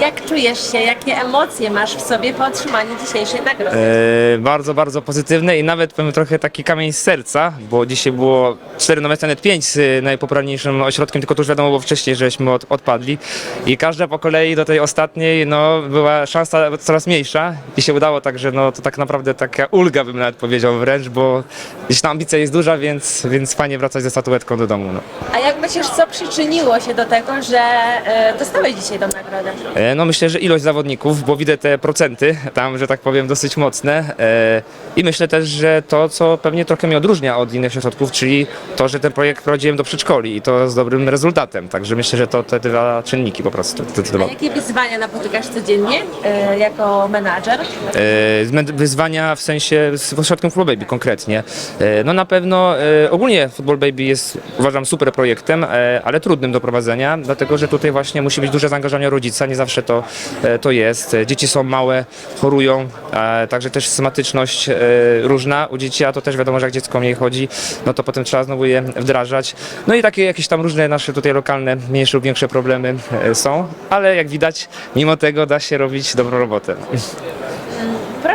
Jak czujesz się, jakie emocje masz w sobie po otrzymaniu dzisiejszej nagrody? E, bardzo, bardzo pozytywne i nawet powiem trochę taki kamień z serca, bo dzisiaj było 4 na nawet 5 z najpopularniejszym ośrodkiem, tylko to już wiadomo było wcześniej, żeśmy od, odpadli i każda po kolei do tej ostatniej no, była szansa coraz mniejsza i się udało, także no, to tak naprawdę taka ulga bym nawet powiedział wręcz, bo gdzieś ta ambicja jest duża, więc, więc fajnie wracać ze statuetką do domu. No. A jak myślisz, co przyczyniło się do tego, że e, dostałeś dzisiaj tą nagrodę? E, No myślę, że ilość zawodników, bo widzę te procenty tam, że tak powiem, dosyć mocne e, i myślę też, że to, co pewnie trochę mnie odróżnia od innych ośrodków, czyli to, że ten projekt prowadziłem do przedszkoli i to z dobrym rezultatem, także myślę, że to te dwa czynniki po prostu zdecydowały. jakie wyzwania napotykasz codziennie e, jako menadżer? Zmę- Wyzwania w sensie z ośrodkiem Football Baby konkretnie. E, No na pewno e, ogólnie Football Baby jest uważam super projektem, e, ale trudnym do prowadzenia, dlatego że tutaj właśnie musi być duże zaangażowanie rodzica, nie zawsze to, e, to jest. Dzieci są małe, chorują, także też somatyczność e, różna u dzieci, a to też wiadomo, że jak dziecko mniej chodzi, no to potem trzeba znowu je wdrażać. No i takie jakieś tam różne nasze tutaj lokalne, mniejsze lub większe problemy e, są, ale jak widać, mimo tego da się robić dobrą robotę.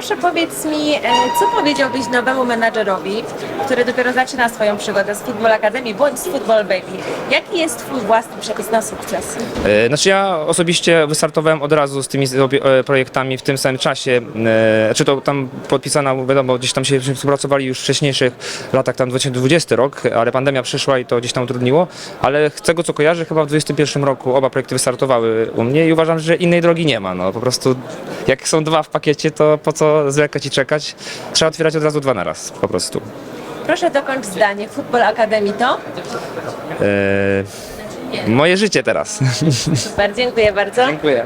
Proszę powiedz mi, e, co powiedziałbyś nowemu menadżerowi, który dopiero zaczyna swoją przygodę z Football Academy bądź z Football Baby? Jaki jest twój własny przepis na sukces? E, Znaczy ja osobiście wystartowałem od razu z tymi e, projektami w tym samym czasie. E, Znaczy to tam podpisana, wiadomo, gdzieś tam się współpracowali już w wcześniejszych latach, tam 2020 rok, ale pandemia przyszła i to gdzieś tam utrudniło. Ale z tego co kojarzę, chyba w 2021 roku oba projekty wystartowały u mnie i uważam, że innej drogi nie ma. No po prostu jak są dwa w pakiecie, to po co zwlekać i czekać? Trzeba otwierać od razu dwa na raz, po prostu. Proszę dokończ zdanie. Football Academy to? E, Moje życie teraz. Super, dziękuję bardzo. Dziękuję.